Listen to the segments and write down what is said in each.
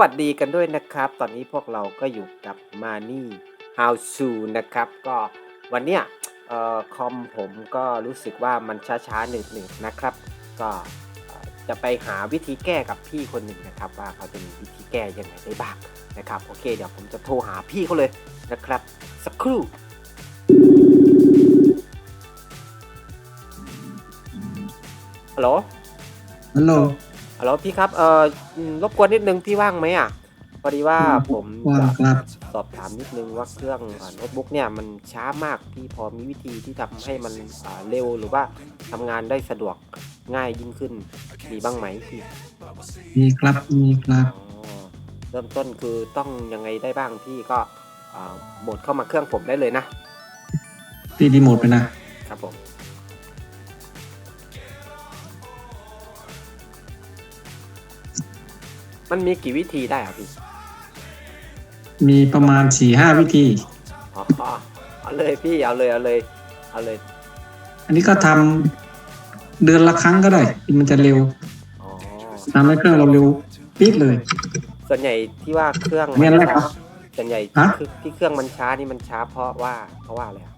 วัสดีกันด้วยนะครับ ตอนนี้พวกเราก็อยู่กับมานี่ How to นะครับ ก็วันเนี้ยเอ่อคอมผมก็รู้สึกว่ามันช้าๆหนืดๆนะครับ ก็จะไปหาวิธีแก้กับพี่คนหนึ่งนะครับ ว่าเขาจะมีวิธีแก้ยังไงได้บ้างนะครับโอเค เดี๋ยวผมจะโทรหาพี่เขาเลยนะครับ สักครู่ฮัลโหลฮัลโหล ฮัลโหลพี่ครับเอ่ออืมรบกวนนิดนึงพี่ว่างไหมอะพอดีว่าผมว่างจะครับสอบถามนิดนึงว่าเครื่องอ่าโน้ตบุ๊กเนี่ยมันช้ามากพี่พอมีวิธีที่ทำให้มันอ่าเร็วหรือว่าทำงานได้สะดวกง่ายยิ่งขึ้นมีบ้างไหมพี่มีครับมีครับอ๋อเริ่มต้นคือต้องยังไงได้บ้างพี่ก็อ่าโหมดเข้ามาเครื่องผมได้เลยนะพี่ดีโมดไปนะครับผม มันมีกี่วิธีได้อะพี่มีประมาณสี่ห้าวิธี อ๋อเอาเลยพี่เอาเลยเอาเลยเอาเลยอันนี้ก็ทำเดือนละครั้งก็ได้ มันจะเร็วอ๋อทำให้เครื่องเราเร็วปิดเลย ส่วนใหญ่ที่ว่าเครื่องเรียนอะไรช้าครับส่วนใหญ่ฮะ ที่ที่เครื่องมันช้านี่มันช้าเพราะว่าเพราะว่าอะไรอะ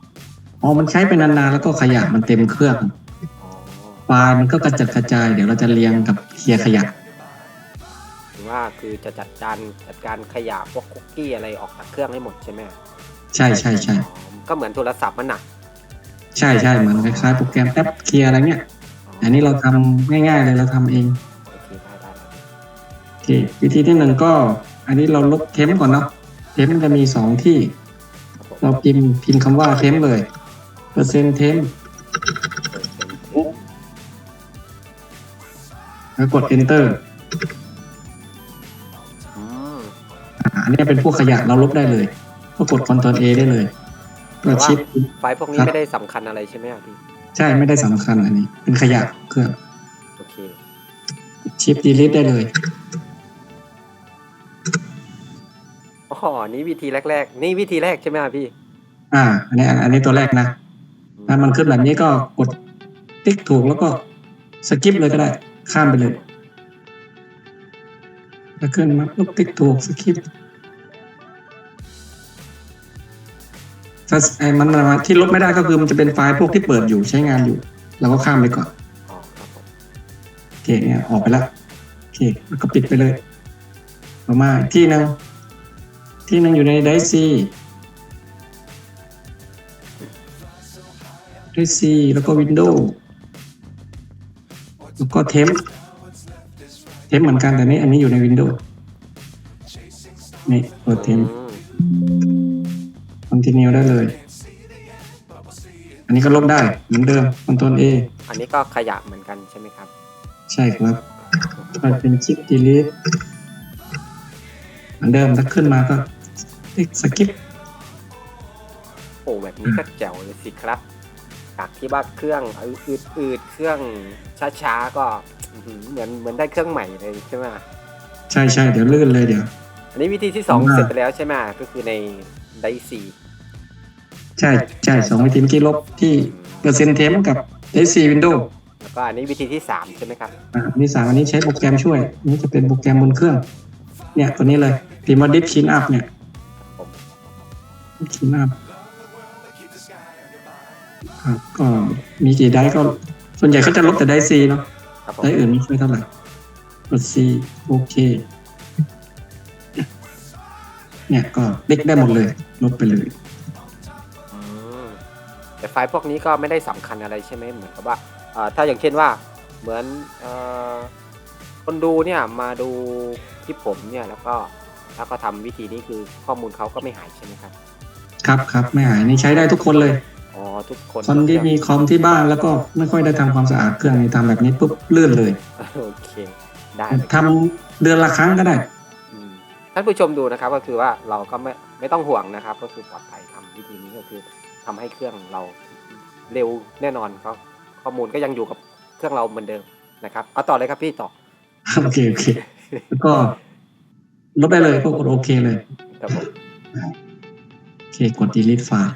อ๋อมันใช้ไปนานๆแล้วก็ขยะมันเต็มเครื่องอ๋อไฟล์มันก็กระจัดกระจายเดี๋ยวเราจะเรียงกับเคลียร์ขยะ หรือว่าคือจะจัดการจัดการขยะพวกคุกกี้อะไรออกจากเครื่องให้หมดใช่ไหมใช่ใช่ใช่อ๋อก็เหมือนโทรศัพท์มันหนักใช่ใช่เหมือนคล้ายๆโปรแกรมแอปเคลียร์อะไรเงี้ยอันนี้เราทำง่ายๆเลยเราทำเองโอเคได้ได้ได้โอเควิธีที่หนึ่งก็ อันนี้เราลบเทมป์ก่อนเนาะเทมป์จะมีสองที่ครับผมเราพิมพ์พิมพ์คำว่าเทมป์เลยเปอร์เซ็นต์เทมป์แล้วกด enter อืม อ่าอันนี้เป็นพวกขยะเราลบได้เลยก็กด Ctrl A ได้เลยก็ชิปไฟล์พวกนี้ครับไม่ได้สำคัญอะไรใช่ไหมอะพี่ ใช่ไม่ได้สำคัญอันนี้ เป็นขยะเครื่องโอเคชิป delete ได้เลยอ๋อนี่วิธีแรก ๆ นี่วิธีแรกใช่ไหมอะพี่ อ่า อันนี้อันนี้ตัวแรกนะถ้ามันขึ้นแบบนี้ก็กดติ๊กถูกแล้วก็สกิปเลยก็ได้ ข้ามไปเลย ถ้าขึ้นมาปุ๊บติ๊กถูกสกิปถ้าไอ้มันมันที่ลบไม่ได้ก็คือมันจะเป็นไฟล์พวกที่เปิดอยู่ใช้งานอยู่เราก็ข้ามไปก่อนอ๋อครับผมโอเคเนี่ยออกไปแล้วโอเคแล้วก็ปิดไปเลยต่อมาอีกที่หนึ่งที่หนึ่งอยู่ในไดซีไดซีแล้วก็วินโดว์แล้วก็เทม ทมเหมือนกันแต่นี้อันนี้อยู่ในวินโดว์นี่เปิดเทมอืมคอนติเนียได้เลย อันนี้ก็ลบได้เหมือนเดิมคอนโทรลเออันนี้ก็ขยะเหมือนกันใช่ไหมครับ ใช่ครับถ้าเป็นชิป delete เหมือนเดิมถ้าขึ้นมาก็ติ๊กสกิปโอ้แบบนี้ก็แจ๋วเลยสิครับ จากที่ว่าเครื่องอืดๆเครื่องช้าๆก็อื้อหือ เหมือนเหมือนได้เครื่องใหม่เลยใช่ไหมใช่ใช่เดี๋ยวลื่นเลยเดี๋ยว อันนี้วิธีที่สองอ่าเสร็จไปแล้วใช่ไหมก็คือในไดซีใช่ใช่สองวิธีเมื่อกี้ลบที่เปอร์เซ็นต์เทมกับ AC Windows แล้วก็อันนี้วิธีที่สามใช่ไหมครับอ่าอันนี้สามอันนี้ใช้โปรแกรมช่วยอันนี้จะเป็นโปรแกรมบนเครื่อง เนี่ยตัวนี้เลยพิมพ์ว่า Deep Clean Up เนี่ยผม Deep Clean Up ครับก็มีกี่ไดร์ก็ส่วนใหญ่เขาจะลบแต่ไดร์ C เนาะ ครับผมไดร์อื่นไม่ค่อยเท่าไหร่กด C โอเค เนี่ยก็เล็กได้หมดเลยลบไปเลย อืมแต่ไฟล์พวกนี้ก็ไม่ได้สำคัญอะไรใช่ไหมเหมือนกับว่าเอ่อถ้าอย่างเช่นว่าเหมือนเอ่อคนดูเนี่ยมาดูคลิปผมเนี่ยแล้วก็แล้วก็ทำวิธีนี้คือข้อมูลเขาก็ไม่หายใช่ไหมครับ ครับครับไม่หายนี่ใช้ได้ทุกคนเลยอ๋อ ทุกคนคนที่มีคอมที่บ้านแล้วก็ไม่ค่อยได้ทำความสะอาดเครื่องนี่ทำแบบนี้ปุ๊บลื่นเลยโอเคได้เลยทำเดือนละครั้งก็ได้อืมท่านผู้ชมดูนะครับก็คือว่าเราก็ไม่ไม่ต้องห่วงนะครับ ก็คือปลอดภัยทำวิธีนี้ก็คือทำให้เครื่องเราเร็วแน่นอนก็ข้อมูลก็ยังอยู่กับเครื่องเราเหมือนเดิมนะครับเอาต่อเลยครับพี่ต่อโอเคโอเคแล้วก็ลบได้เลยก็กดโอเคเลยครับผมโอเคกด delete ไฟล์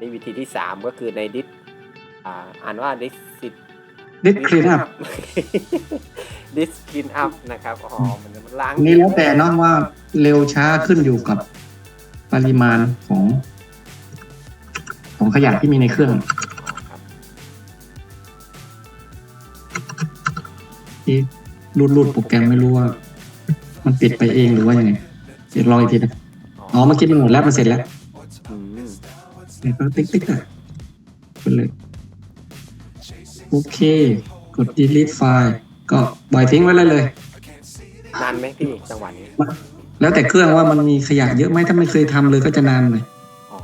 นี่วิธีที่สามก็คือในดิสอ่าอ่านว่าดิสซิดิสคลีนอัพดิสกินอัพนะครับอ๋อมันมันล้างนี่แล้วแต่เนาะว่าเร็วช้าขึ้นอยู่กับปริมาณของ ของขยะที่มีในเครื่องครับที่รูดรูดโปรแกรมไม่รู้ว่า มันปิดไปเองหรือว่ายังไงเดี๋ยวรออีกทีนะอ๋อเมื่อกี้มันหมดแล้วมันเสร็จแล้วอืม เดี๋ยวก็ติ๊กติ๊กอะไปเลยโอเค กด delete ไฟล์ก็ปล่อยทิ้งไว้เลยเลย นานไหมพี่จังหวะนี้แล้วแต่เครื่องว่ามันมีขยะเยอะไหมถ้าไม่เคยทำเลยก็จะนานหน่อยอ๋อ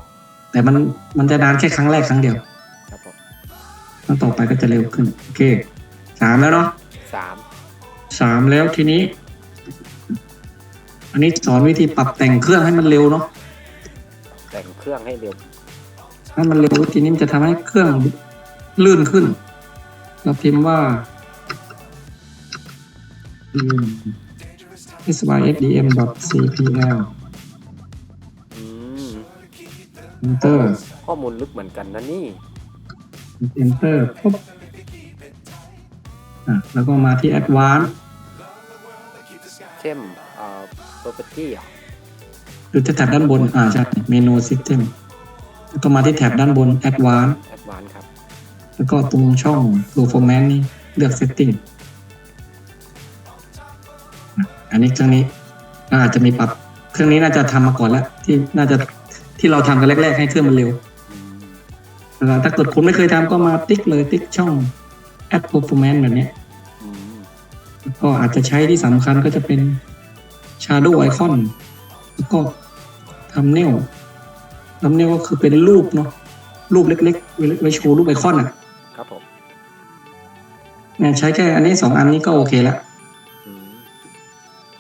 แต่มันมันจะนานแค่ครั้งแรกครั้งเดียวครับผมครั้งต่อไปก็จะเร็วขึ้นโอเคสามแล้วเนาะสามสามแล้วทีนี้ อันนี้สอนวิธีปรับแต่งเครื่องให้มันเร็วเนาะแต่งเครื่องให้เร็ว ถ้ามันเร็วทีนี้มันจะทำให้เครื่องลื่นขึ้น เราพิมพ์ว่า sysdm.cpl อืม enter ข้อมูลลึกเหมือนกันนะนี่ enter ปุ๊บอะแล้วก็มาที่ advanced เช่นเอ่อ property เหรอหรือจะแท็บด้านบน อ่าใช่เมนู system แล้วก็มาที่แท็บด้านบน advanced advanced ครับ แล้วก็ตรงช่อง performance นี่เลือก setting อะอันนี้เครื่องนี้ก็อาจจะมีปรับเครื่องนี้น่าจะทำมาก่อนแล้วที่น่าจะที่เราทำกันแรก ๆ ให้เครื่องมันเร็วอืมเวลาถ้าเกิดคุณไม่เคยทำก็มาติ๊กเลยติ๊กช่อง add performance แบบเนี้ยอืมแล้วก็อาจจะใช้ที่สำคัญก็จะเป็น shadow icon แล้วก็ทำเนล ทำเนลก็คือเป็นรูปเนาะรูปเล็กๆไว้ไว้โชว์รูปไอคอนอะครับผมเนี่ยใช้แค่อันนี้สองอันนี้ก็โอเคละอืม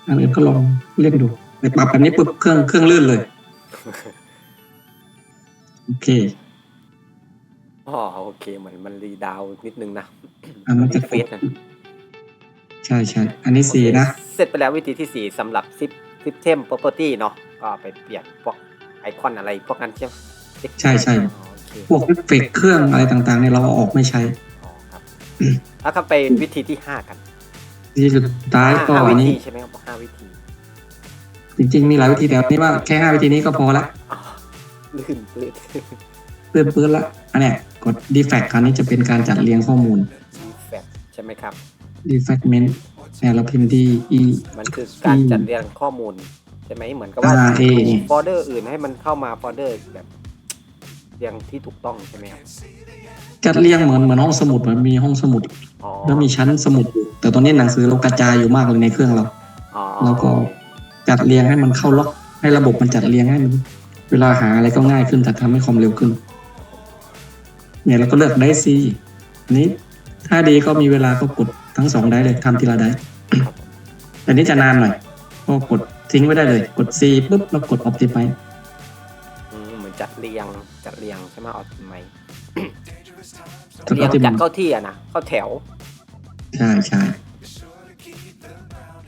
อันอื่นก็ลองเล่นดูไปปรับแบบนี้ปุ๊บเครื่องเครื่องลื่นเลยโอเคอ๋อโอเคเหมือนมันรีดาวน์นิดนึงนะอะมันจะเฟสนะใช่ใช่อันนี้สี่นะ เสร็จไปแล้ววิธีที่สี่สำหรับ system property เนาะก็ไปเปลี่ยนพวกไอคอนอะไรพวกนั้นใช่ไหมใช่ใช่อ๋อโอเคพวกเอฟเฟกต์เครื่องอะไรต่างๆเนี่ยเราเอาออกไม่ใช้อ๋อครับแล้วก็ไปวิธีที่ห้ากันที่สุดท้ายก็ห้าอัวินนี้ธีใช่ไหมครับห้าวิธี จริงๆมีหลายวิธีแต่อันนี้ว่าแค่ห้าวิธีนี้ก็พอละอ๋อลื่นลื่นเปื้อนปื้นละอันเนี้ยกด defect คราวนี้จะเป็นการจัดเรียงข้อมูลแฟกใช่ไหมครับ defactment เนี่ยเราพิมพ์ที่ e มันคือการจัดเรียงข้อมูล ใช่ไหมเหมือนกับว่าอ่าเอโฟลเดอร์อื่นให้มันเข้ามาโฟลเดอร์แบบเรียงที่ถูกต้องใช่ไหมครับจัดเรียงเหมือนเหมือนห้องสมุดเหมือนมีห้องสมุด อ๋อแล้วมีชั้นสมุดอยู่แต่ตอนนี้หนังสือเรากระจายอยู่มากเลยในเครื่องเรา อ๋อแล้วก็ จัดเรียงให้มันเข้าล็อกให้ระบบมันจัดเรียงให้มัน เวลาหาอะไรก็ง่ายขึ้นแต่ทำให้ความเร็วขึ้น เนี่ยเราก็เลือกได้ซีอันนี้ถ้าดีก็มีเวลาก็กดทั้งสองได้เลยทำทีละได้ครับผมแต่นี้จะนานหน่อยก็กด ทิ้งไว้ได้เลย กด C ปุ๊บแล้วกด Optimize อืมเหมือนจัดเรียงจัดเรียงใช่ไหมเอาไหมกด เรียงจัด Optimize เข้าที่อะนะเข้าแถวใช่ใช่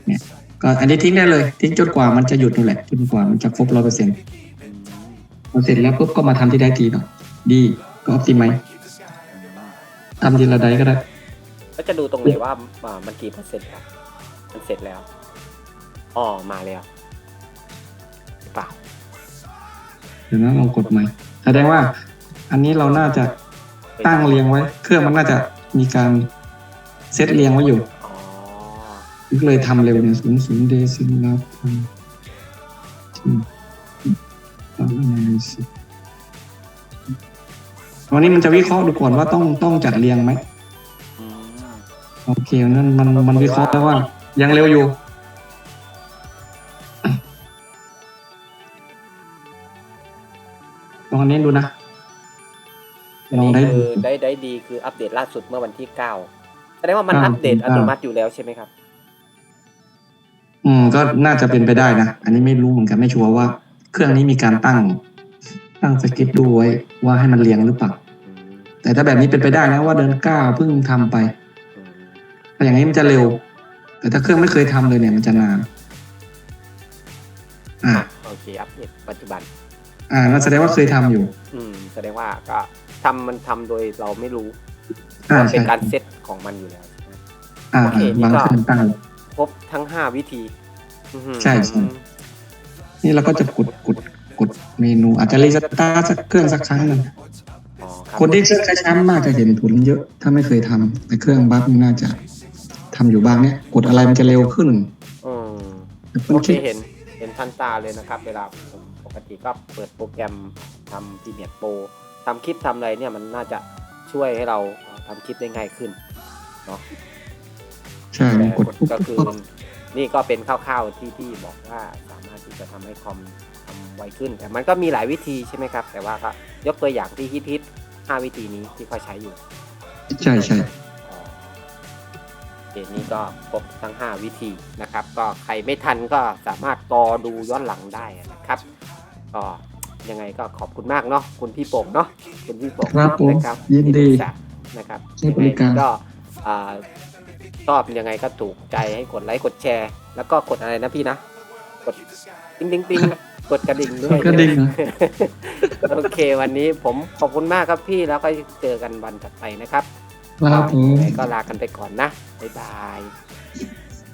เนี่ยก็อันนี้ทิ้งได้เลย ทิ้งจนกว่ามันจะหยุดนู่นแหละจนกว่ามันจะครบร้อยเปอร์เซ็นต์พอเสร็จแล้วปุ๊บก็มาทำที่ได้ทีเนาะดีก็ Optimize ทำทีละได้ก็ได้ ก็จะดูตรงไหนว่าอ่ามันกี่เปอร์เซ็นต์ครับมันเสร็จแล้วอ๋อมาแล้วหรือเปล่า เดี๋ยวนะลองกดใหม่แสดงว่า อันนี้เราน่าจะตั้งเรียงไว้ เครื่องมันน่าจะมีการเซตเรียงไว้อยู่อ๋อก็เลยทำเร็วเนี่ยศูนย์ศูนย์เดซิมแล้วทำที่ตอนนี้สิวันนี้มันจะวิเคราะห์ดูก่อนว่าต้องต้องจัดเรียงไหม อืม โอเคนั่นมันมันวิเคราะห์แล้วว่า ยังเร็วอยู่ องอันนี้ดูนะอันลองนี้ได้คือได้ได้ดีคืออัปเดตล่าสุดเมื่อวันที่เก้าแสดงว่ามันเก้าอัปเดตถึงอัเก้าตโนมัติอยู่แล้วใช่ไหมครับ อืมก็น่าจะเป็นไปได้นะ อันนี้ไม่รู้เหมือนกันไม่ชัวร์ว่า เครื่องนี้มีการตั้ง ตั้งสคริปต์ดูไว้ว่าให้มันเรียงหรือเปล่า อืมแต่ถ้าแบบนี้เป็นไปได้นะว่าเดินก้าวเพิ่งทำไปอืมแต่อย่างนี้มันจะเร็ว แต่ถ้าเครื่องไม่เคยทำเลยเนี่ยมันจะนานอ่าโอเค อัปเดตปัจจุบัน อ่านั่นแสดงว่าเคยทำอยู่ อืมแสดงว่าก็ทำมันทำโดยเราไม่รู้อ่ามันเป็นใช่การเซตของมันอยู่แล้วใช่ไหมอ่าโอเคนี่วางก็ขึ้นตั้ง ครบทั้ง5วิธีอื้อหือใช่ใช่ นี่เราก็จะกดกดกดเมนูอาจจะรีสตาร์ทสักเครื่องสักครั้งหนึ่งอ๋อครับคนที่เครื่องช้าๆมากจะเห็นผลเยอะ ถ้าไม่เคยทำแต่เครื่องบัฟนี่น่าจะทำอยู่บ้างเนี่ย กดอะไรมันจะเร็วขึ้นอืมแต่คโอนเคคิดเห็นเห็นทันตาเลยนะครับ เวลาผม ปกติก็เปิดโปรแกรมทำพีเมียโปรทำคลิปทำอะไรเนี่ยมันน่าจะช่วยให้เราทำคลิปได้ง่ายขึ้นเนาะใช่แต่กดปุ๊บก็ปุ๊บคือปุ๊บนี่ก็เป็นคร่าวๆที่ที่บอกว่าสามารถที่จะทำให้คอมทำไวขึ้น แต่มันก็มีหลายวิธีใช่ไหมครับ แต่ว่าก็ยกตัวอย่างที่ฮิตๆห้าวิธีนี้ที่เขาใช้อยู่ ใช่ใช่อ๋อเกมนี้ก็ครบทั้ง 5 วิธีนะครับ ก็ใครไม่ทันก็สามารถรอดูย้อนหลังได้นะครับ ก็ยังไงก็ขอบคุณมากเนาะคุณพี่โป่งเนาะคุณพี่โป่งครับผมนะครับยินดีที่ปรึกษานะครับให้บริการยังไงก็อ่าชอบยังไงก็ถูกใจให้กดไลค์กดแชร์ แล้วก็กดอะไรนะพี่นะ กดติ๊งติ๊งติ๊งกดกระดิ่งด้วยกดกระดิ่งนะโอเค วันนี้ผมขอบคุณมากครับพี่แล้วก็เจอกันวันถัดไปนะครับครับผมยังไงก็ลากันไปก่อนนะบ๊ายบาย